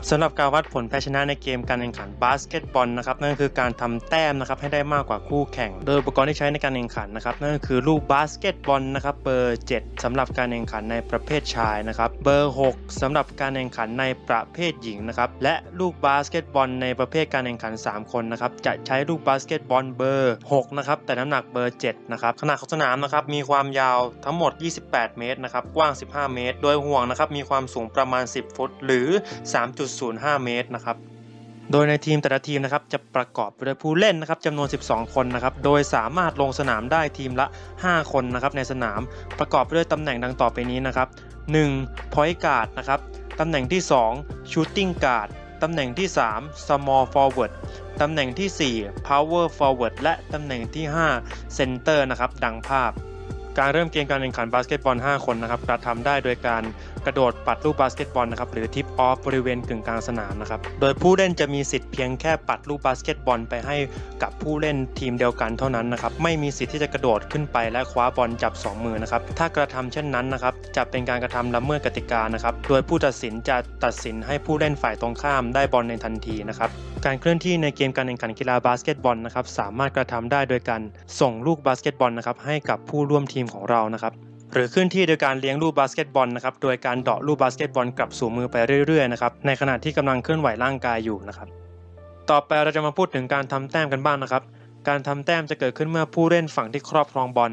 ครับสำหรับการวัดผลแพ้ชนะในเกมการแข่งขันบาสเกตบอลนะครับนั่นคือการทำแต้มนะครับให้ได้มากกว่าคู่แข่ง โดยอุปกรณ์ที่ใช้ในการแข่งขันนะครับนั่นก็คือลูกบาสเกตบอลนะครับเบอร์ 7สำหรับการแข่งขันในประเภทชายนะครับเบอร์ 6สำหรับการแข่งขันในประเภทหญิงนะครับและลูกบาสเกตบอลในประเภทการแข่งขัน 3 คนนะครับจะใช้ลูกบาสเกตบอลเบอร์ 6 นะครับแต่น้ำหนักเบอร์ 7 นะครับขนาดของสนามนะครับมีความยาวทั้งหมด 28 เมตรนะครับกว้าง 15 เมตร โดยห่วงนะครับมีความสูงประมาณ 10 ฟุต หรือ3.05 เมตรนะครับ โดยในทีมแต่ละทีมนะครับจะประกอบไปด้วยผู้เล่นนะครับจำนวน 12 คนนะครับ โดยสามารถลงสนามได้ทีมละ 5 คนนะครับในสนามประกอบไปด้วยตำแหน่งดังต่อไปนี้นะครับ 1. point guard นะครับตำแหน่งที่ 2 shooting guard ตำแหน่งที่ 3 small forward ตำแหน่งที่ 4 power forward และตำแหน่งที่ 5 center นะครับ ดังภาพ การเริ่มเกมการแข่งขันบาสเกตบอล 5 คนนะครับกระทำได้โดยการกระโดดปัดลูกบาสเกตบอลนะครับหรือทิปออฟบริเวณกึ่งกลางสนามนะครับโดยผู้เล่นจะมีสิทธิ์เพียงแค่ปัดลูกบาสเกตบอลไปให้กับผู้เล่นทีมเดียวกันเท่านั้นนะครับไม่มีสิทธิ์ที่จะกระโดดขึ้นไปและคว้าบอลจับ 2 มือนะครับถ้ากระทำเช่นนั้นนะครับจะเป็นการกระทำละเมิดกติกานะครับโดยผู้ตัดสินจะตัดสินให้ผู้เล่นฝ่ายตรงข้ามได้บอลในทันทีนะครับ การเคลื่อนที่ในเกมการแข่งขันกีฬาบาสเกตบอลนะครับสามารถกระทำได้โดยการส่งลูกบาสเกตบอลนะครับให้กับผู้ร่วมทีมของเรานะครับหรือเคลื่อนที่โดยการเลี้ยงลูกบาสเกตบอลนะครับโดยการเดาะลูกบาสเกตบอลกลับสู่มือไปเรื่อยๆนะครับในขณะที่กำลังเคลื่อนไหวร่างกายอยู่นะครับต่อไปเราจะมาพูดถึงการทำแต้มกันบ้างนะครับ การทำแต้มจะเกิดขึ้นเมื่อผู้เล่นฝั่งที่ครอบครองบอล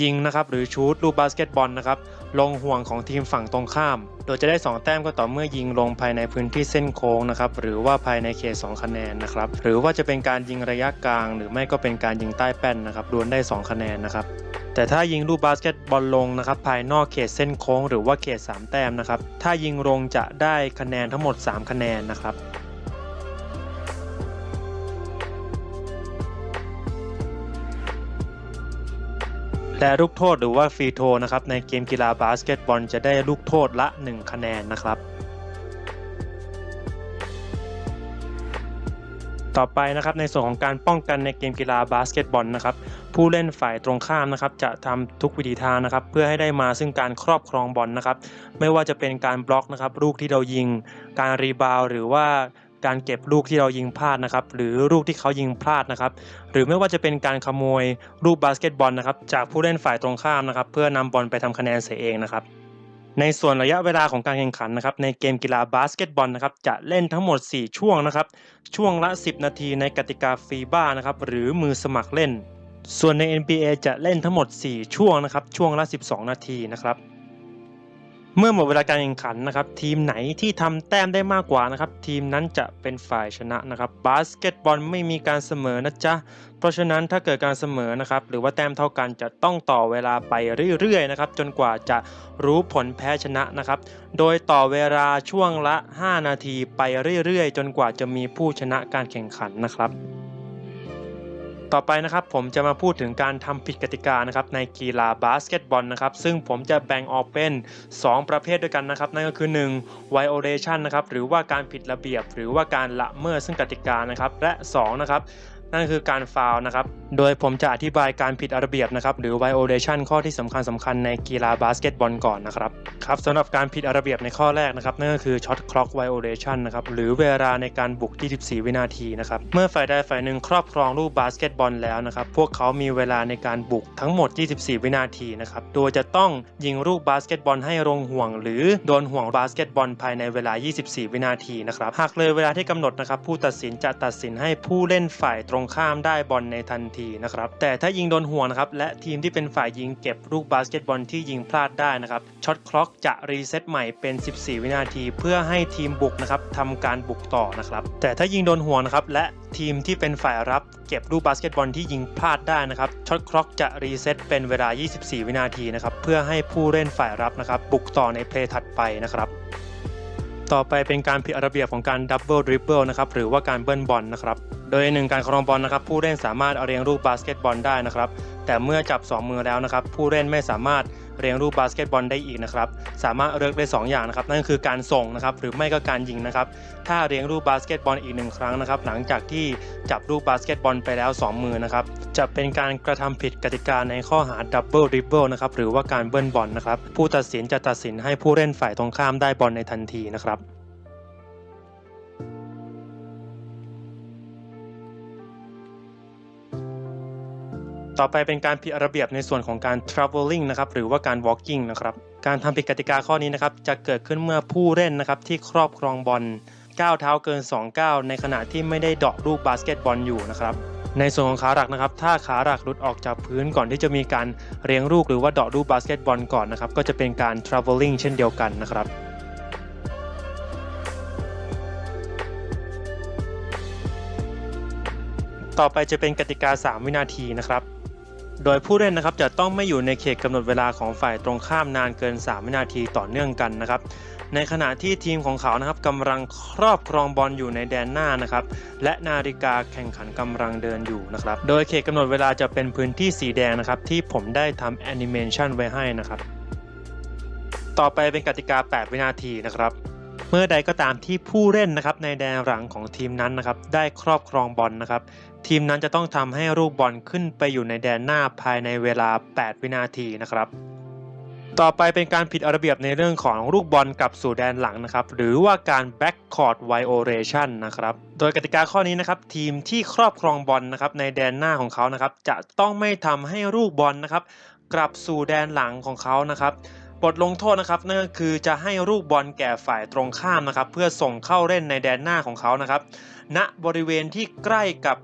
ยิงนะครับหรือชูตลูกบาสเกตบอลนะครับลงห่วงของทีมฝั่งตรงข้าม โดยจะได้ 2 แต้มก็ต่อเมื่อยิงลงภายในพื้นที่เส้นโค้งนะครับหรือว่าภายในเขต2คะแนนนะครับหรือว่าจะเป็นการยิงระยะกลาง หรือไม่ก็เป็นการยิงใต้แป้นนะครับรวมได้ 2 คะแนนนะครับแต่ถ้ายิงลูกบาสเกตบอลลงนะครับภายนอกเขตเส้นโค้ง หรือว่าเขต 3 แต้มนะครับถ้ายิงลงจะได้คะแนนทั้งหมด 3 คะแนนนะครับ และลูกโทษหรือว่าฟรีโทนะครับในเกมกีฬาบาสเกตบอลจะได้ลูกโทษละ 1 คะแนนนะครับ ต่อไปนะครับในส่วนของการป้องกันในเกมกีฬาบาสเกตบอลนะครับผู้เล่นฝ่ายตรงข้ามนะครับจะทำทุกวิธีทางนะครับ เพื่อให้ได้มาซึ่งการครอบครองบอลนะครับ ไม่ว่าจะเป็นการบล็อกนะครับลูกที่เรายิง การรีบาวหรือว่า การเก็บลูกที่เรายิงพลาดนะครับ หรือลูกที่เขายิงพลาดนะครับ หรือไม่ว่าจะเป็นการขโมยลูกบาสเกตบอลนะครับ จากผู้เล่นฝ่ายตรงข้ามนะครับ เพื่อนำบอลไปทำคะแนนเสียเองนะครับ ในส่วนระยะเวลาของการแข่งขันนะครับ ในเกมกีฬาบาสเกตบอลนะครับ จะเล่นทั้งหมด 4 ช่วงนะครับ ช่วงละ 10 นาทีในกติกาฟีบ้านะครับ หรือมือสมัครเล่น ส่วนใน NBA จะเล่นทั้งหมด 4 ช่วงนะครับ ช่วงละ 12 นาทีนะครับ เมื่อหมดเวลาการแข่งขันนะครับ ทีมไหนที่ทำแต้มได้มากกว่านะครับ ทีมนั้นจะเป็นฝ่ายชนะนะครับบาสเกตบอลไม่มีการเสมอนะจ๊ะเพราะฉะนั้นถ้าเกิดการเสมอนะครับ หรือว่าแต้มเท่ากันจะต้องต่อเวลาไปเรื่อยๆนะครับจนกว่าจะรู้ผลแพ้ชนะนะครับ โดยต่อเวลาช่วงละ 5 นาทีไปเรื่อยๆ จนกว่าจะมีผู้ชนะการแข่งขันนะครับ ต่อไปนะครับผมจะมาพูดถึงการทำผิดกติกานะครับในกีฬาบาสเกตบอลนะครับซึ่งผมจะแบ่งออกเป็น 2 ประเภทด้วยกันนะครับนั่นก็คือ 1 violation นะครับหรือว่าการผิดระเบียบ หรือว่าการละเมิดซึ่งกติกานะครับและ2นะครับ นั่นคือการฟาวล์นะครับ โดยผมจะอธิบายการผิดระเบียบนะครับ หรือ violation ข้อที่สำคัญสำคัญในกีฬาบาสเกตบอลก่อนนะครับครับสำหรับการผิดระเบียบในข้อแรกนะครับ นั่นก็คือ shot clock violation นะครับ หรือเวลาในการบุก24วินาทีนะครับ เมื่อฝ่ายใดฝ่ายหนึ่งครอบครองลูกบาสเกตบอลแล้วนะครับ พวกเขามีเวลาในการบุกทั้งหมด 24 วินาทีนะครับ โดยจะต้องยิงลูกบาสเกตบอลให้ลงห่วง หรือโดนห่วงบาสเกตบอลภายในเวลา 24 วินาทีนะครับ หากเลยเวลาที่กำหนดนะครับ ผู้ตัดสินจะตัดสินให้ผู้เล่นฝ่ายตรงข้ามได้บอลในทันทีนะครับแต่ถ้ายิงโดนห่วงนะครับและทีมที่เป็นฝ่ายยิงเก็บลูกบาสเกตบอลที่ยิงพลาดได้นะครับช็อตคล็อกจะรีเซ็ตใหม่เป็น 14 วินาที เพื่อให้ทีมบุกนะครับทำการบุกต่อนะครับแต่ถ้ายิงโดนห่วงนะครับและทีมที่เป็นฝ่ายรับเก็บลูกบาสเกตบอลที่ยิงพลาดได้นะครับช็อตคล็อกจะรีเซ็ตเป็นเวลา 24 วินาทีนะครับเพื่อให้ผู้เล่นฝ่ายรับนะครับบุกต่อในเพลย์ถัดไปนะครับ ต่อไปเป็นการผิดระเบียบของการดับเบิลดริบเบิลนะครับหรือว่าการเบิ้ลบอลนะครับโดยหนึ่งการครองบอลนะครับผู้เล่นสามารถเอาเรียงลูกบาสเกตบอลได้นะครับแต่เมื่อจับ 2 มือแล้วนะครับผู้เล่นไม่สามารถ เรียงรูปบาสเกตบอลได้อีกนะครับ สามารถเลือกได้ 2 อย่างนะครับ นั่นคือการส่งนะครับ หรือไม่ก็การยิงนะครับ ถ้าเรียงรูปบาสเกตบอลอีกหนึ่งครั้งนะครับ หลังจากที่จับรูปบาสเกตบอลไปแล้ว 2 มือนะครับ จะเป็นการกระทำผิดกติกาในข้อหาดับเบิลริบเบิลนะครับ หรือว่าการเบิ้ลบอลนะครับ ผู้ตัดสินจะตัดสินให้ผู้เล่นฝ่ายตรงข้ามได้บอลในทันทีนะครับ ต่อไปเป็นการผิดระเบียบในส่วนของการ traveling นะครับหรือว่าการ walking นะครับการทำผิดกติกาข้อนี้นะครับจะเกิดขึ้นเมื่อผู้เล่นนะครับที่ครอบครองบอลก้าวเท้าเกิน2ก้าวในขณะที่ไม่ได้เดาะลูกบาสเกตบอลอยู่นะครับในส่วนของขาหลักนะครับถ้าขาหลักหลุดออกจากพื้นก่อนที่จะมีการเรียงลูกหรือว่าเดาะลูกบาสเกตบอลก่อนนะครับก็จะเป็นการ traveling เช่นเดียวกันนะครับต่อไปจะเป็นกติกา 3 วินาทีนะครับ โดยผู้เล่นนะครับจะต้องไม่อยู่ในเขตกำหนดเวลาของฝ่ายตรงข้ามนานเกิน 3 วินาทีต่อเนื่องกันนะครับ ในขณะที่ทีมของเขานะครับกำลังครอบครองบอลอยู่ในแดนหน้านะครับ และนาฬิกาแข่งขันกำลังเดินอยู่นะครับ โดยเขตกำหนดเวลาจะเป็นพื้นที่สีแดงนะครับที่ผมได้ทำแอนิเมชันไว้ให้นะครับ ต่อไปเป็นกติกา 8 วินาทีนะครับเมื่อใดก็ตามที่ผู้เล่นนะครับในแดนหลังของทีมนั้นนะครับได้ครอบครองบอลนะครับ ทีมนั้นจะต้องทำให้ลูกบอลขึ้นไปอยู่ในแดนหน้าภายในเวลา 8 วินาทีนะครับ ต่อไปเป็นการผิดระเบียบในเรื่องของลูกบอลกลับสู่แดนหลังนะครับ หรือว่าการ backcourt violation นะครับ โดยกติกาข้อนี้นะครับ ทีมที่ครอบครองบอลนะครับในแดนหน้าของเขานะครับ จะต้องไม่ทำให้ลูกบอลนะครับ กลับสู่แดนหลังของเขานะครับบทลงโทษนะครับนั่นก็คือจะให้ลูกบอลแก่ฝ่ายตรงข้ามนะครับ เพื่อส่งเข้าเล่นในแดนหน้าของเขานะครับ ณบริเวณที่ใกล้กับ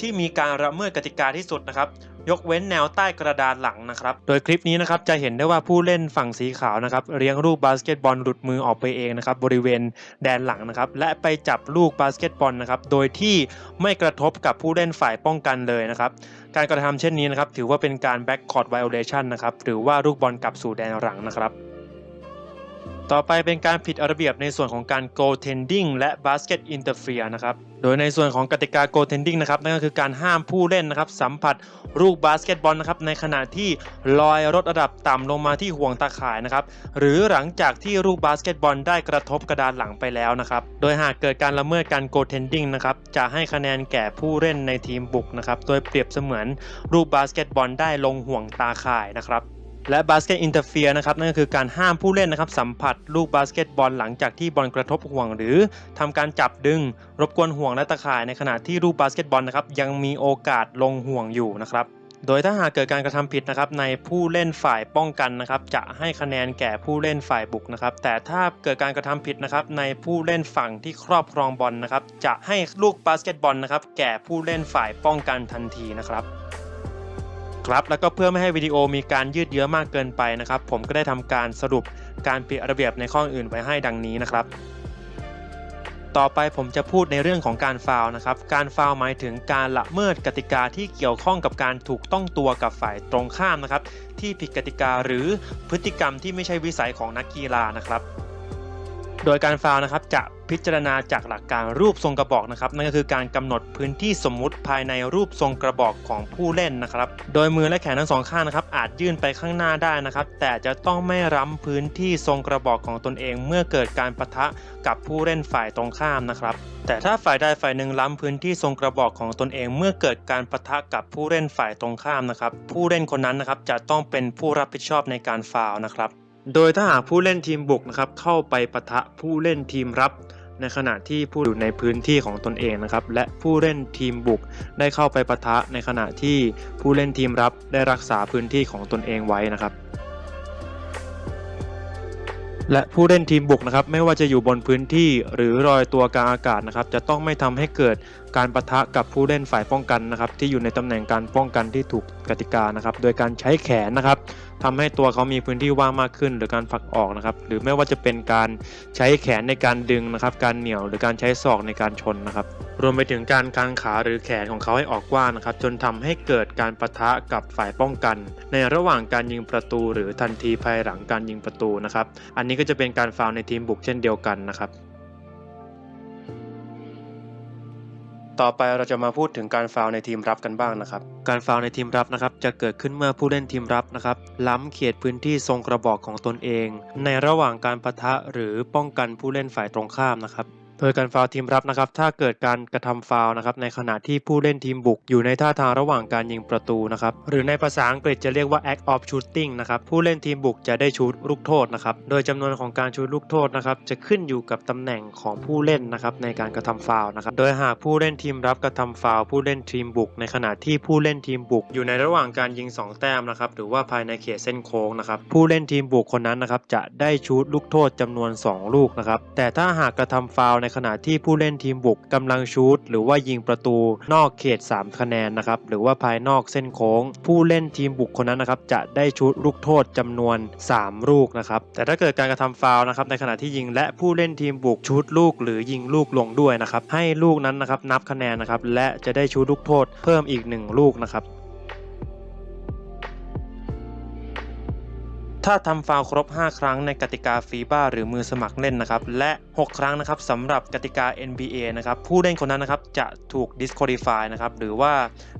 ที่มีการละเมิดกติกาที่สุดนะครับ ยกเว้นแนวใต้กระดานหลังนะครับ โดยคลิปนี้นะครับจะเห็นได้ว่าผู้เล่นฝั่งสีขาวนะครับเลี้ยงลูกบาสเกตบอลหลุดมือออกไปเองนะครับบริเวณแดนหลังนะครับและไปจับลูกบาสเกตบอลนะครับโดยที่ไม่กระทบกับผู้เล่นฝ่ายป้องกันเลยนะครับการกระทำเช่นนี้นะครับถือว่าเป็นการ backcourt violation นะครับหรือว่าลูกบอลกลับสู่แดนหลังนะครับต่อไปเป็นการผิดระเบียบในส่วนของการ goaltending และ basket interfere นะครับ โดยในส่วนของกติกา goaltending นะครับนั่นก็คือการห้ามผู้เล่นนะครับสัมผัสลูกบาสเกตบอลนะครับในขณะที่ลอยลดระดับต่ำลงมาที่ห่วงตาข่ายนะครับหรือหลังจากที่ลูกบาสเกตบอลได้กระทบกระดานหลังไปแล้วนะครับโดยหากเกิดการละเมิดการ goaltending นะครับจะให้คะแนนแก่ผู้เล่นในทีมบุกนะครับโดยเปรียบเสมือนลูกบาสเกตบอลได้ลงห่วงตาข่ายนะครับ และบาสเกตอินเตอร์เฟียนะครับนั่นก็คือการห้ามผู้เล่นนะครับสัมผัสลูกบาสเกตบอลหลังจากที่บอลกระทบห่วง หรือทำการจับดึงรบกวนห่วงและตะข่ายในขณะที่ลูกบาสเกตบอลนะครับยังมีโอกาสลงห่วงอยู่นะครับโดยถ้าหากเกิดการกระทำผิดนะครับในผู้เล่นฝ่ายป้องกันนะครับจะให้คะแนนแก่ผู้เล่นฝ่ายบุกนะครับแต่ถ้าเกิดการกระทำผิดนะครับในผู้เล่นฝั่งที่ครอบครองบอลนะครับจะให้ลูกบาสเกตบอลนะครับแก่ผู้เล่นฝ่ายป้องกันทันทีนะครับ ครับ แล้วก็เพื่อไม่ให้วิดีโอมีการยืดเยื้อมากเกินไปนะครับ ผมก็ได้ทำการสรุปการผิดระเบียบในข้ออื่นไว้ให้ดังนี้นะครับ ต่อไปผมจะพูดในเรื่องของการฟาวนะครับ การฟาวหมายถึงการละเมิดกติกาที่เกี่ยวข้องกับการถูกต้องตัวกับฝ่ายตรงข้ามนะครับ ที่ผิดกติกาหรือพฤติกรรมที่ไม่ใช่วิสัยของนักกีฬานะครับ โดยการฟาวนะครับจะ พิจารณาจากหลักการรูปทรงกระบอกนะครับนั่นก็คือการกำหนดพื้นที่สมมุติภายในรูปทรงกระบอกของผู้เล่นนะครับ โดยมือและแขนทั้งสองข้างนะครับอาจยื่นไปข้างหน้าได้นะครับ แต่จะต้องไม่รั้มพื้นที่ทรงกระบอกของตนเอง เมื่อเกิดการปะทะกับผู้เล่นฝ่ายตรงข้ามนะครับ แต่ถ้าฝ่ายใดฝ่ายหนึ่งล้ำพื้นที่ทรงกระบอกของตนเอง เมื่อเกิดการปะทะกับผู้เล่นฝ่ายตรงข้ามนะครับ ผู้เล่นคนนั้นนะครับจะต้องเป็นผู้รับผิดชอบในการฟาวนะครับโดยถ้าหากผู้เล่นทีมบุกนะครับเข้าไปปะทะผู้เล่นทีมรับ ในขณะที่ผู้อยู่ในพื้นที่ของตนเองนะครับ และผู้เล่นทีมบุกได้เข้าไปปะทะในขณะที่ผู้เล่นทีมรับได้รักษาพื้นที่ของตนเองไว้นะครับ และผู้เล่นทีมบุกนะครับ ไม่ว่าจะอยู่บนพื้นที่หรือลอยตัวกลางอากาศนะครับ จะต้องไม่ทำให้เกิดการปะทะกับผู้เล่นฝ่ายป้องกันนะครับ ที่อยู่ในตำแหน่งการป้องกันที่ถูกกติกานะครับ โดยการใช้แขนนะครับ ทำให้ตัวเขามีพื้นที่ว่างมากขึ้น หรือการผลักออกนะครับ หรือไม่ว่าจะเป็นการใช้แขนในการดึงนะครับ การเหนี่ยวหรือการใช้ศอกในการชนนะครับ รวมไปถึงการกางขาหรือแขนของเขาให้ออกกว้างนะครับ จนทำให้เกิดการปะทะกับฝ่ายป้องกัน ในระหว่างการยิงประตู หรือทันทีภายหลังการยิงประตูนะครับ อันนี้ก็จะเป็นการฟาวในทีมบุกเช่นเดียวกันนะครับ ต่อไปเราจะมาพูดถึงการฟาวในทีมรับกันบ้างนะครับ การฟาวในทีมรับนะครับจะเกิดขึ้นเมื่อผู้เล่นทีมรับนะครับล้ำเขตพื้นที่ทรงกระบอกของตนเอง ในระหว่างการปะทะหรือป้องกันผู้เล่นฝ่ายตรงข้ามนะครับ โดยการฟาวทีมรับนะครับถ้าเกิดการกระทำฟาวนะครับในขณะที่ผู้เล่นทีมบุก อยู่ในท่าทางระหว่างการยิงประตูนะครับหรือในภาษาอังกฤษจะเรียกว่า act of shooting นะครับผู้เล่นทีมบุกจะได้ชูตลูกโทษนะครับโดยจำนวนของการชูตลูกโทษนะครับจะขึ้นอยู่กับตำแหน่งของผู้เล่นนะครับในการกระทำฟาวนะครับโดยหากผู้เล่นทีมรับกระทำฟาวผู้เล่นทีมบุก ในขณะที่ผู้เล่นทีมบุก อยู่ในระหว่างการยิงสองแต้มนะครับหรือว่าภายในเขตเส้นโค้งนะครับผู้เล่นทีมบุกคนนั้นนะครับจะได้ชูตลูกโทษจำนวน 2 ลูกนะครับแต่ถ้าหากกระทำฟาวในขณะที่ผู้เล่นทีมบุกกำลังชูตหรือว่ายิงประตูนอกเขต 3 คะแนนนะครับหรือว่าภายนอกเส้นโค้ง ผู้เล่นทีมบุกคนนั้นนะครับจะได้ชูตลูกโทษจำนวน 3 ลูกนะครับแต่ถ้าเกิดการกระทำฟาวนะครับในขณะที่ยิงและผู้เล่นทีมบุกชูตลูก หรือยิงลูกลงด้วยนะครับให้ลูกนั้นนะครับนับคะแนนนะครับและจะได้ชูตลูกโทษเพิ่มอีก 1 ลูกนะครับ ถ้าทำฟาวครบ 5 ครั้งในกติกาฟีบ้าหรือมือสมัครเล่นนะครับ และ 6 ครั้งนะครับสำหรับกติกา NBA นะครับ ผู้เล่นคนนั้นนะครับจะถูก disqualify นะครับ หรือว่า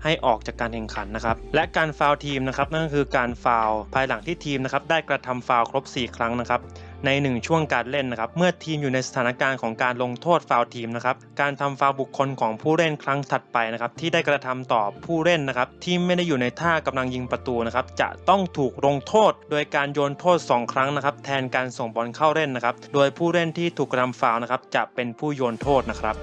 ให้ออกจากการแข่งขันนะครับ และการฟาวทีมนะครับนั่นก็คือการฟาวภายหลังที่ทีมนะครับได้กระทำฟาวครบ 4 ครั้งนะครับ ใน 1 ช่วงการเล่นนะครับ เมื่อทีมอยู่ในสถานการณ์ของการลงโทษฟาวล์ทีมนะครับ การทำฟาวล์บุคคลของผู้เล่นครั้งถัดไปนะครับ ที่ได้กระทำต่อผู้เล่นนะครับที่ไม่ได้อยู่ในท่ากำลังยิงประตูนะครับ จะต้องถูกลงโทษ โดยการโยนโทษ 2 ครั้งนะครับ แทนการส่งบอลเข้าเล่นนะครับ โดยผู้เล่นที่ถูกกระทำฟาวล์นะครับ จะเป็นผู้โยนโทษนะครับ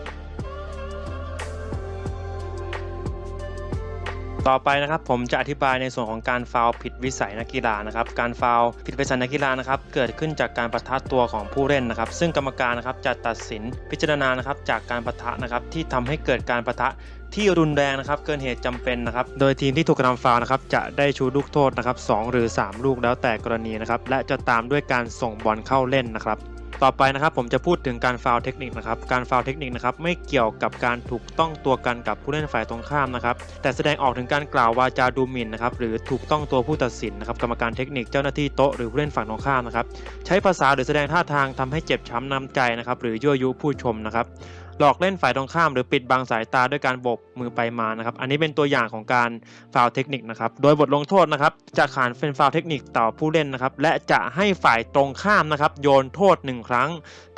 ต่อไปนะครับผมจะอธิบายในส่วนของการฟาวผิดวิสัยนักกีฬานะครับการฟาวผิดวิสัยนักกีฬานะครับเกิดขึ้นจากการประทะตัวของผู้เล่นนะครับ ซึ่งกรรมการนะครับจะตัดสินพิจารณานะครับจากการประทะนะครับที่ทำให้เกิดการประทะที่รุนแรงนะครับเกินเหตุจำเป็นนะครับ โดยทีมที่ถูกกระทำฟาวนะครับจะได้ชูลูกโทษนะครับสองหรือ 3 ลูกแล้วแต่กรณีนะครับและจะตามด้วยการส่งบอลเข้าเล่นนะครับ ต่อไปนะครับผมจะพูดถึงการฟาวเทคนิคนะครับการฟาวเทคนิคนะครับไม่เกี่ยวกับการถูกต้องตัวกันกับผู้เล่นฝ่ายตรงข้ามนะครับแต่แสดงออกถึงการกล่าววาจาดูหมิ่นนะครับหรือถูกต้องตัวผู้ตัดสินนะครับกรรมการเทคนิคเจ้าหน้าที่โต๊ะหรือผู้เล่นฝั่งตรงข้ามนะครับใช้ภาษาหรือแสดงท่าทางทำให้เจ็บช้ำน้ำใจนะครับหรือยั่วยุผู้ชมนะครับ หลอกเล่นฝ่ายตรงข้ามหรือปิดบังสายตาด้วยการโบกมือไปมานะครับ อันนี้เป็นตัวอย่างของการฟาวเทคนิคนะครับ โดยบทลงโทษนะครับจะขานเป็นฟาวเทคนิคต่อผู้เล่นนะครับ และจะให้ฝ่ายตรงข้ามนะครับโยนโทษหนึ่งครั้ง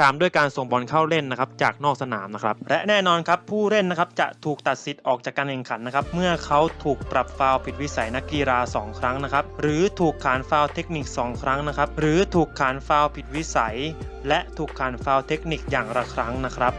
ตามด้วยการส่งบอลเข้าเล่นนะครับจากนอกสนามนะครับ และแน่นอนครับผู้เล่นนะครับจะถูกตัดสิทธิ์ออกจากการแข่งขันนะครับ เมื่อเขาถูกปรับฟาวผิดวิสัยนักกีฬา 2 ครั้งนะครับ หรือถูกขานฟาวเทคนิค 2 ครั้งนะครับ หรือถูกขานฟาวผิดวิสัย และถูกขานฟาวเทคนิคอย่างละครั้งนะครับ